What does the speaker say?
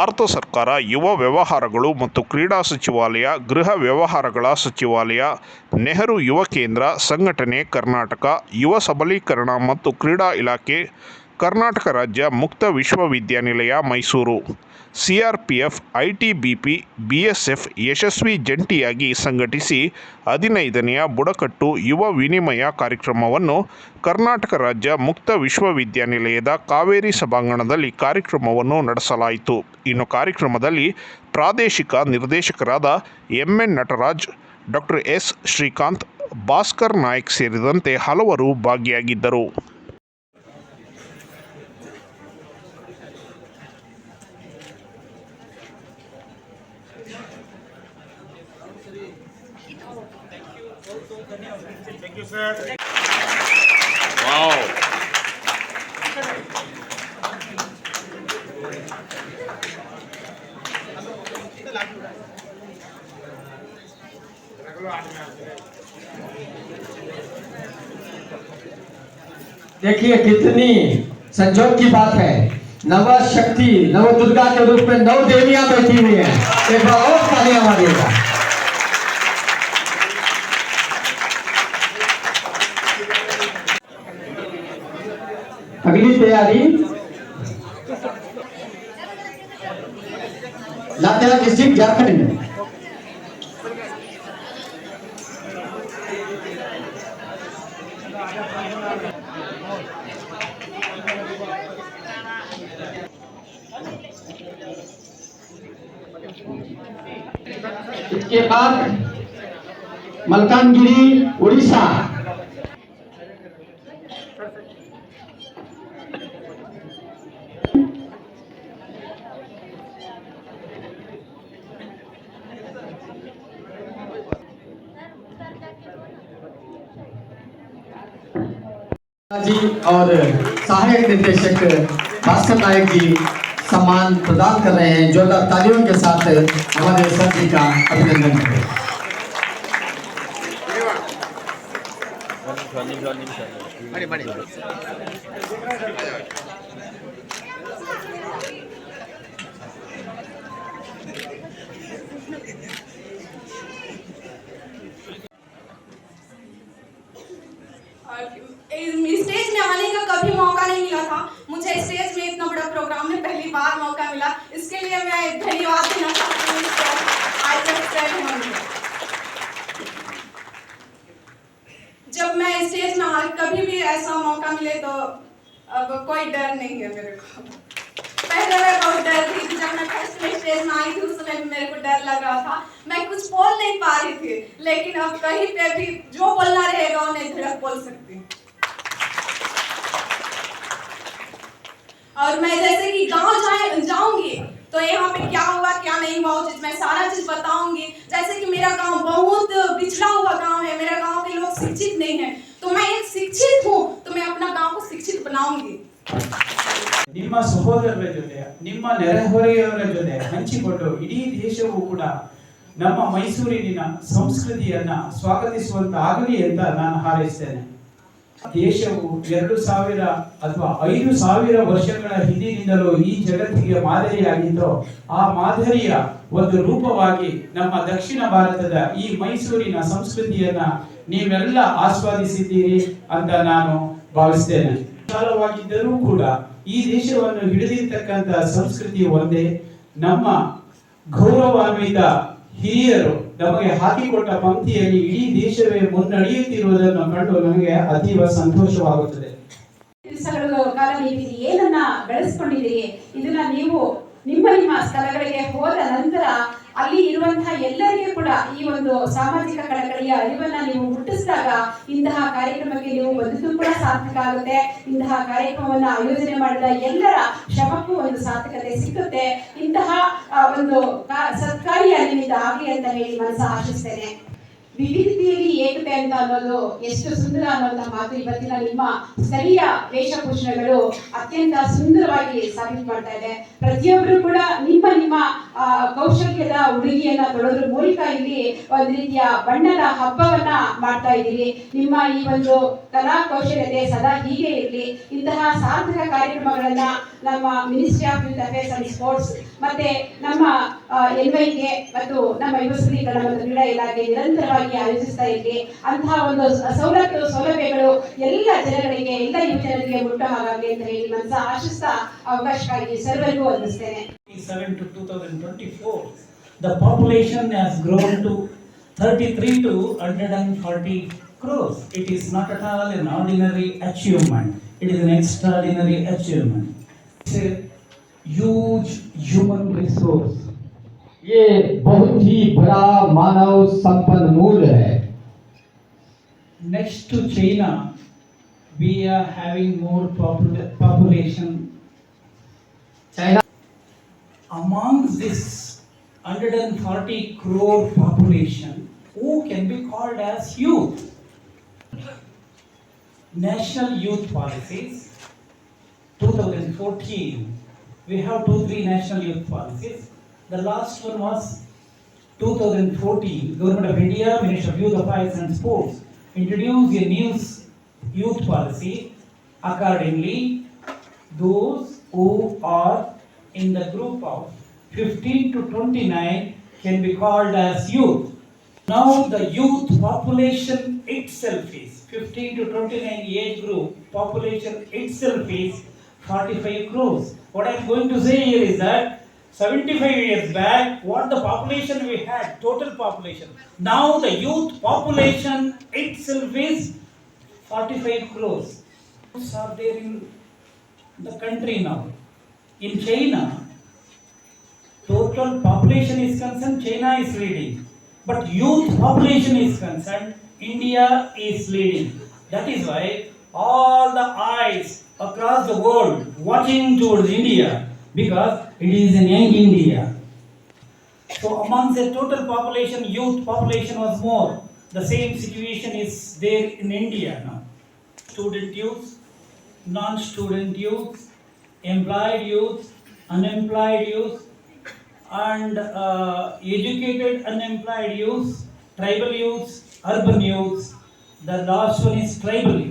ಭಾರತ ಸರ್ಕಾರ ಯುವ ವ್ಯವಹಾರಗಳು ಮತ್ತು ಕ್ರೀಡಾ ಸಚಿವಾಲಯ, ಗೃಹ ವ್ಯವಹಾರಗಳ ಸಚಿವಾಲಯ, ನೆಹರು ಯುವ ಕೇಂದ್ರ, ಸಂಘಟನೆ, ಕರ್ನಾಟಕ, ಯುವ ಸಬಲೀಕರಣ ಮತ್ತು ಕ್ರೀಡಾ ಇಲಾಖೆ ಕರ್ನಾಟಕ ರಾಜ್ಯ ಮುಕ್ತ ವಿಶ್ವವಿದ್ಯಾನಿಲಯ ಮೈಸೂರು. ಸಿಆರ್ಪಿಎಫ್ ಐಟಿಬಿಪಿ ಬಿಎಸ್ಎಫ್ ಯಶಸ್ವಿ ಜಂಟಿಯಾಗಿ ಸಂಘಟಿಸಿ ಹದಿನೈದನೆಯ ಬುಡಕಟ್ಟು ಯುವ ವಿನಿಮಯ ಕಾರ್ಯಕ್ರಮವನ್ನು ಕರ್ನಾಟಕ ರಾಜ್ಯ ಮುಕ್ತ ವಿಶ್ವವಿದ್ಯಾನಿಲಯದ ಕಾವೇರಿ ಸಭಾಂಗಣದಲ್ಲಿ ಕಾರ್ಯಕ್ರಮವನ್ನು ನಡೆಸಲಾಯಿತು. ಇನ್ನು ಕಾರ್ಯಕ್ರಮದಲ್ಲಿ ಪ್ರಾದೇಶಿಕ ನಿರ್ದೇಶಕರಾದ M N Nataraj, doctor S Srikanth, Bhaskar Nayak ಸೇರಿದಂತೆ ಹಲವರು ಭಾಗಿಯಾಗಿದ್ದರು. देखिए कितनी संजोग की बात है। नव शक्ति नव दुर्गा के रूप में नव देवियाँ बैठी हुई हैं। एक बार और तालियाँ मारिएगा तैयारी लातेहार डिस्ट्रिक्ट झारखंड में इसके बाद मलकानगिरी उड़ीसा. जी और सहायक निर्देशक भास्कर नायक जी सम्मान प्रदान कर रहे हैं जो तालियों के साथ हमारे सर जी का अभिनंदन और इस स्टेज में आने का कभी मौका नहीं मिला था मुझे स्टेज में इतना बड़ा प्रोग्राम में पहली बार मौका मिला लिए मैं धन्यवाद देना चाहती हूँ। जब मैं स्टेज में आ कभी भी ऐसा मौका मिले तो अब कोई डर नहीं है मेरे को। पहले मैं बहुत डर थी जब मैं फ़र्स्ट में स्टेज में आई थी, उस समय मेरे को डर लग रहा था। मैं कुछ बोल नहीं पा रही थी, लेकिन अब कहीं पे भी जो बोलना रहेगा वो नहीं बोल सकती और मैं जैसे कि गाँव जाए, जाऊँगी तो यहाँ पे क्या हुआ क्या नहीं हुआ वो चीज मैं सारा चीज बताऊंगी जैसे कि मेरा गांव बहुत पिछड़ा हुआ गांव है मेरा गांव के लोग शिक्षित नहीं है तो मैं एक शिक्षित हूँ तो मैं अपना गांव को शिक्षित बनाऊंगी ನಿಮ್ಮ ಸಹೋದರರ ಜೊತೆ ನಿಮ್ಮ ನೆರೆಹೊರೆಯವರ ಜೊತೆ ಹಂಚಿಕೊಂಡು ಇಡೀ ದೇಶವು ಕೂಡ ನಮ್ಮ ಮೈಸೂರಿನ ಸಂಸ್ಕೃತಿಯನ್ನ ಸ್ವಾಗತಿಸುವಂತಾಗಲಿ ಅಂತ ನಾನು ಹಾರೈಸ್ತೇನೆ ದೇಶವು ಎರಡು ಸಾವಿರ ಅಥವಾ ಐದು ಸಾವಿರ ವರ್ಷಗಳ ಹಿಂದಿನಿಂದಲೂ ಈ ಜಗತ್ತಿಗೆ ಮಾದರಿಯಾಗಿದ್ದು ಆ ಮಾದರಿಯ ಒಂದು ರೂಪವಾಗಿ ನಮ್ಮ ದಕ್ಷಿಣ ಭಾರತದ ಈ ಮೈಸೂರಿನ ಸಂಸ್ಕೃತಿಯನ್ನ ನೀವೆಲ್ಲ ಆಸ್ವಾದಿಸಿದ್ದೀರಿ ಅಂತ ನಾನು ಭಾವಿಸ್ತೇನೆ. ವಿಶಾಲವಾಗಿದ್ದರೂ ಕೂಡ ಈ ದೇಶವನ್ನು ಹಿಡಿದಿರ್ತಕ್ಕಂಥ ಸಂಸ್ಕೃತಿ ಒಂದೇ. ನಮ್ಮ ಗೌರವಾನ್ವಿತ ಹಿರಿಯರು ನಮಗೆ ಹಾಕಿಕೊಟ್ಟ ಪಂಕ್ತಿಯಲ್ಲಿ ಇಡೀ ದೇಶವೇ ಮುನ್ನಡೆಯುತ್ತಿರುವುದನ್ನು ಕಂಡು ನನಗೆ ಅತೀವ ಸಂತೋಷವಾಗುತ್ತದೆ. ಏನನ್ನ ಬೆಳೆಸ್ಕೊಂಡಿದ್ದೀರಿ? ಇದನ್ನ ನೀವು ನಿಮ್ಮ ನಿಮ್ಮ ಸ್ಥಳಗಳಿಗೆ ಹೋದ ನಂತರ ಅಲ್ಲಿ ಇರುವಂತಹ ಎಲ್ಲರಿಗೂ ಕೂಡ ಈ ಒಂದು ಸಾಮಾಜಿಕ ಕಳಕಳಿಯ ಅರಿವನ್ನ ನೀವು ಹುಟ್ಟಿಸಿದಾಗ ಇಂತಹ ಕಾರ್ಯಕ್ರಮಕ್ಕೆ ನೀವು ಬಂದಿದ್ದು ಕೂಡ ಸಾರ್ಥಕ ಆಗುತ್ತೆ. ಇಂತಹ ಕಾರ್ಯಕ್ರಮವನ್ನ ಆಯೋಜನೆ ಮಾಡಿದ ಎಲ್ಲರ ಶ್ರಮಕ್ಕೂ ಒಂದು ಸಾರ್ಥಕತೆ ಸಿಕ್ಕುತ್ತೆ. ಇಂತಹ ಒಂದು ಸತ್ಕಾರಿಯ ನಿಮ್ಮಿಂದ ಆಗ್ಲಿ ಅಂತ ಹೇಳಿ ಮನಸ್ಸು ಆಶಿಸ್ತೇನೆ. ವಿವಿಧತೆಯಲ್ಲಿ ಏಕತೆ ಅಂತ ಅನ್ನೋದು ಎಷ್ಟು ಸುಂದರ ಅನ್ನುವಂತಹ ಮಾತು ಇವತ್ತಿನ ನಿಮ್ಮ ಸ್ಥಳೀಯ ವೇಷಭೂಷಣಗಳು ಅತ್ಯಂತ ಸುಂದರವಾಗಿ ಸಾಬೀತು ಮಾಡ್ತಾ ಇದೆ. ಪ್ರತಿಯೊಬ್ಬರು ಕೂಡ ನಿಮ್ಮ ನಿಮ್ಮ ಕೌಶಲ್ಯದ ಉಡುಗೆಯನ್ನ ತೊಡೋದ್ರ ಮೂಲಕ ಇಲ್ಲಿ ಒಂದು ರೀತಿಯ ಬಣ್ಣದ ಹಬ್ಬವನ್ನ ಮಾಡ್ತಾ ಇದ್ದೀರಿ. ನಿಮ್ಮ ಈ ಒಂದು ಕಲಾ ಕೌಶಲ್ಯತೆ ಸದಾ ಹೀಗೆ ಇರಲಿ. ಇಂತಹ ಸಾರ್ಥಕ ಕಾರ್ಯಕ್ರಮಗಳನ್ನ ನಮ್ಮ ministry of youth affairs and sports ಮತ್ತೆ ನಮ್ಮ ಎಲ್ವೈಗೆ ಮತ್ತು ನಮ್ಮ ಯುವ ಸಬಲೀಕರಣ ಮತ್ತು ಕ್ರೀಡಾ ಇಲಾಖೆ ನಿರಂತರವಾಗಿ ಆಯೋಜಿಸ್ತಾ ಇರಲಿ. ಅಂತಹ ಒಂದು ಸ- ಸವಲತ್ತು ಸೌಲಭ್ಯಗಳು ಎಲ್ಲ ಜನಗಳಿಗೆ ಎಲ್ಲ ಯುವಜನರಿಗೆ ಮುಟ್ಟೋ ಹಾಗಾಗಲಿ ಅಂತ ಹೇಳಿ ಮನಸ ಆಶಿಸ್ತಾ ಅವಕಾಶಕ್ಕಾಗಿ ಸರ್ವರಿಗೂ ವಂದಿಸ್ತೇನೆ 1997 to 2024, the population has grown to 33 to 140 crores. It is not at all an ordinary achievement. It is an extraordinary achievement. It's a huge human resource. ये बहुत ही बड़ा मानव संपन्नमूल है next to China, we are having more popul population. China among this 140 crore population, who can be called as youth? National Youth Policies 2014. We have two, three national youth policies. The last one was 2014, Government of India, Ministry of Youth Affairs and Sports introduced a new youth policy. Accordingly, those who are in the group of 15 to 29 can be called as youth. Now the youth population itself is 15 to 29 age group population itself is 45 crores. What I'm going to say here is that 75 years back, what the population we had, total population. Now the youth population itself is 45 crores. Youths Are there in the country now. In China, total population is concerned, China is leading. But youth population is concerned, India is leading. That is why all the eyes across the world watching towards India because it is an young India. So amongst the total population, youth population was more. The same situation is there in India now. Student youth, non-student youth, employed youth, unemployed youth, and uh, educated unemployed youth, tribal youth, urban youth. The last one is tribal youth.